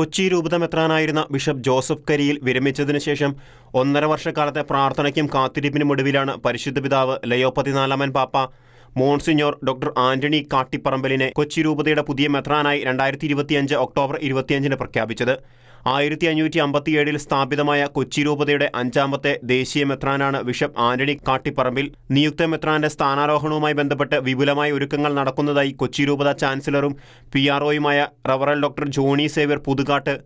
കൊച്ചി രൂപതമെത്രാനായിരുന്ന bishop Joseph Kariyil വിരമിച്ചതിനു ശേഷം ഒന്നര വർഷക്കാലത്തെ പ്രാർത്ഥനയ്ക്കും കാത്തിരിപ്പിനും ഒടുവിലാണ് പരിശുദ്ധ പിതാവ് ലയോ പതിനാലാമൻ പാപ്പ മോൺസിഞ്ഞോർ ഡോക്ടർ ആന്റണി കാട്ടിപ്പറമ്പലിനെ കൊച്ചി രൂപതയുടെ പുതിയ മെത്രാനായി രണ്ടായിരത്തി ഇരുപത്തിയഞ്ച് ഒക്ടോബർ ഇരുപത്തിയഞ്ചിന് പ്രഖ്യാപിച്ചത്. ആയിരത്തി അഞ്ഞൂറ്റി അമ്പത്തിയേഴിൽ സ്ഥാപിതമായ കൊച്ചി രൂപതയുടെ അഞ്ചാമത്തെ ദേശീയ മെത്രാനാണ് ബിഷപ്പ് ആന്റണി കാട്ടിപ്പറമ്പിൽ. നിയുക്ത മെത്രാന്റെ സ്ഥാനാരോഹണവുമായി ബന്ധപ്പെട്ട് വിപുലമായ ഒരുക്കങ്ങൾ നടക്കുന്നതായി കൊച്ചി രൂപത ചാൻസലറും പി ആർഒയുമായ റവറൽ ഡോക്ടർ ജോണി സേവ്യർ പുതുകാട്ട്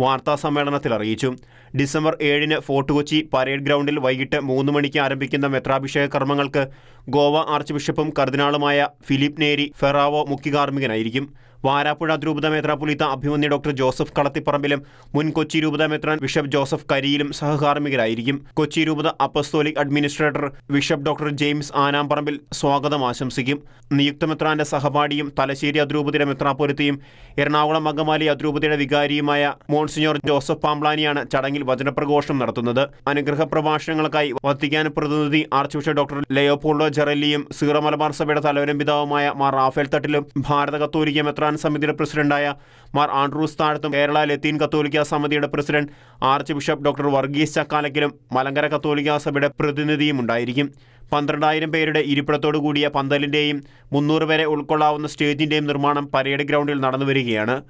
വാർത്താ സമ്മേളനത്തിൽ അറിയിച്ചു. ഡിസംബർ ഏഴിന് ഫോർട്ട് കൊച്ചി പരേഡ് ഗ്രൗണ്ടിൽ വൈകിട്ട് മൂന്ന് മണിക്ക് ആരംഭിക്കുന്ന മെത്രാഭിഷേക കർമ്മങ്ങൾക്ക് ഗോവ ആർച്ച് ബിഷപ്പും കർദിനാളുമായ ഫിലിപ്പ് നേരി ഫെറാവോ മുഖ്യകാർമ്മികനായിരിക്കും. വാരാപ്പുഴ ദ്രൂപത മേത്രാപുലിത്ത അഭിമന്യ ഡോക്ടർ ജോസഫ് കളത്തിപ്പറമ്പിലും മുൻ കൊച്ചി രൂപത മേത്രാൻ ബിഷപ്പ് ജോസഫ് കരിയിലും സഹകാർമ്മികരായിരിക്കും. കൊച്ചി രൂപത apostolic administrator bishop doctor James Anaparambil സ്വാഗതം ആശംസിക്കും. നിയുക്ത മെത്രാന്റെ സഹപാഠിയും തലശ്ശേരി അതിരൂപതയുടെ മെത്രാപൊരുത്തിയും എറണാകുളം അങ്കമാലി അതിരൂപതയുടെ വികാരിയുമായ മോൺസിഞ്ഞോർ ജോസഫ് പാംപ്ലാനിയാണ് ചടങ്ങിൽ വചനപ്രഘോഷണം നടത്തുന്നത്. അനുഗ്രഹ പ്രഭാഷണങ്ങൾക്കായി വത്തിക്കാൻ പ്രതിനിധി ആർച്ച് ബിഷപ്പ് ഡോക്ടർ ലയോപോൾഡോ ജെറല്ലിയും സീറോ മലബാർ സഭയുടെ തലവരും പിതാവുമായ മാർ റാഫേൽ തട്ടിലും ഭാരത കത്തോലിക്ക മെത്രാൻ സമിതിയുടെ പ്രസിഡന്റായ മാർ ആൻഡ്രൂസ് താഴത്തും കേരള ലത്തീൻ കത്തോലിക്ക സമിതിയുടെ president archbishop doctor Varghese ചക്കാലക്കിലും മലങ്കര കത്തോലിക്ക സഭയുടെ പ്രതിനിധിയും ഉണ്ടായിരിക്കും. പന്ത്രണ്ടായിരം പേരുടെ ഇരിപ്പിടത്തോടു കൂടിയ പന്തലിന്റെയും മുന്നൂറ് പേരെ ഉൾക്കൊള്ളാവുന്ന സ്റ്റേജിന്റെയും നിർമ്മാണം പരേഡ് ഗ്രൗണ്ടിൽ നടന്നു വരികയാണ്.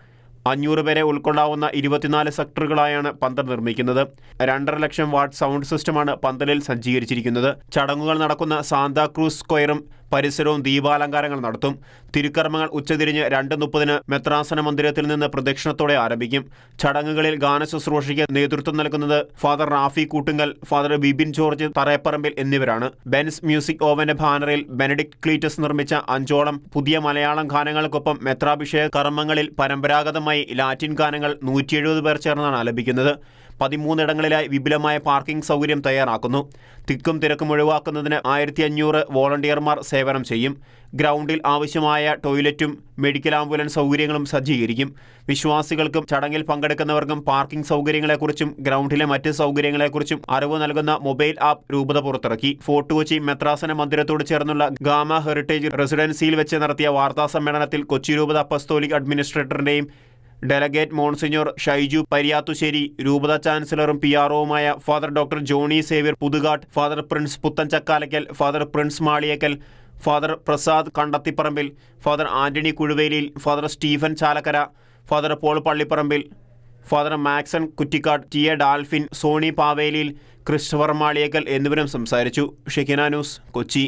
അഞ്ഞൂറ് പേരെ ഉൾക്കൊള്ളാവുന്ന ഇരുപത്തിനാല് സെക്ടറുകളായാണ് പന്തൽ നിർമ്മിക്കുന്നത്. രണ്ടര ലക്ഷം വാട്ട് സൗണ്ട് സിസ്റ്റമാണ് പന്തലിൽ സജ്ജീകരിച്ചിരിക്കുന്നത്. ചടങ്ങുകൾ നടക്കുന്ന സാന്താക്രൂസ് സ്ക്വയറും പരിസരവും ദീപാലങ്കാരങ്ങൾ നടത്തും. തിരുക്കർമ്മങ്ങൾ ഉച്ചതിരിഞ്ഞ് രണ്ട് മുപ്പതിന് മെത്രാസന മന്ദിരത്തിൽ നിന്ന് പ്രദക്ഷിണത്തോടെ ആരംഭിക്കും. ചടങ്ങുകളിൽ ഗാനശുശ്രൂഷയ്ക്ക് നേതൃത്വം നൽകുന്നത് father Rafi Koottungal father Bibin George Tharayaparambil എന്നിവരാണ്. ബെൻസ് മ്യൂസിക് ഓവന്റെ ബാനറിൽ ബെനഡിക്ട് ക്ലീറ്റസ് നിർമ്മിച്ച അഞ്ചോളം പുതിയ മലയാളം ഗാനങ്ങൾക്കൊപ്പം മെത്രാഭിഷേക കർമ്മങ്ങളിൽ പരമ്പരാഗതമായി ലാറ്റിൻ ഗാനങ്ങൾ നൂറ്റി എഴുപത് പേർ ചേർന്നാണ് ആലപിക്കുന്നത്. പതിമൂന്നിടങ്ങളിലായി വിപുലമായ പാർക്കിംഗ് സൗകര്യം തയ്യാറാക്കുന്നു. തിക്കും തിരക്കും ഒഴിവാക്കുന്നതിന് ആയിരത്തി അഞ്ഞൂറ് വോളണ്ടിയർമാർ സേവനം ചെയ്യും. ഗ്രൗണ്ടിൽ ആവശ്യമായ ടോയ്ലറ്റും മെഡിക്കൽ ആംബുലൻസ് സൗകര്യങ്ങളും സജ്ജീകരിക്കും. വിശ്വാസികൾക്കും ചടങ്ങിൽ പങ്കെടുക്കുന്നവർക്കും പാർക്കിംഗ് സൗകര്യങ്ങളെക്കുറിച്ചും ഗ്രൗണ്ടിലെ മറ്റ് സൗകര്യങ്ങളെക്കുറിച്ചും അറിവ് നൽകുന്ന മൊബൈൽ ആപ്പ് രൂപത പുറത്തിറക്കി. ഫോർട്ട് കൊച്ചി മെത്രാസന മന്ദിരത്തോട് ചേർന്നുള്ള ഗാമ ഹെറിറ്റേജ് റെസിഡൻസിയിൽ വെച്ച് നടത്തിയ വാർത്താ സമ്മേളനത്തിൽ കൊച്ചി രൂപത അപ്പസ്തോലിക് അഡ്മിനിസ്ട്രേറ്ററിന്റെയും ഡെലഗേറ്റ് മോൺസിഞ്ഞോർ ഷൈജു പരിയാത്തുശ്ശേരി രൂപത ചാൻസലറും P ആർഒവുമായ father doctor Johny Xavier Puthukattu father Prince Puthen Chakkalakkal father Prince Maliyakkal father Prasad Kandathiparambil father Antony Kuzhuveliyil father Stephen Chalakkara father Paul Pallipparambil father Maxon Kuttikkad T A Dalphin Sony Paveliyil Christopher Maliyakkal എന്നിവരും സംസാരിച്ചു. Shekinah news Kochi.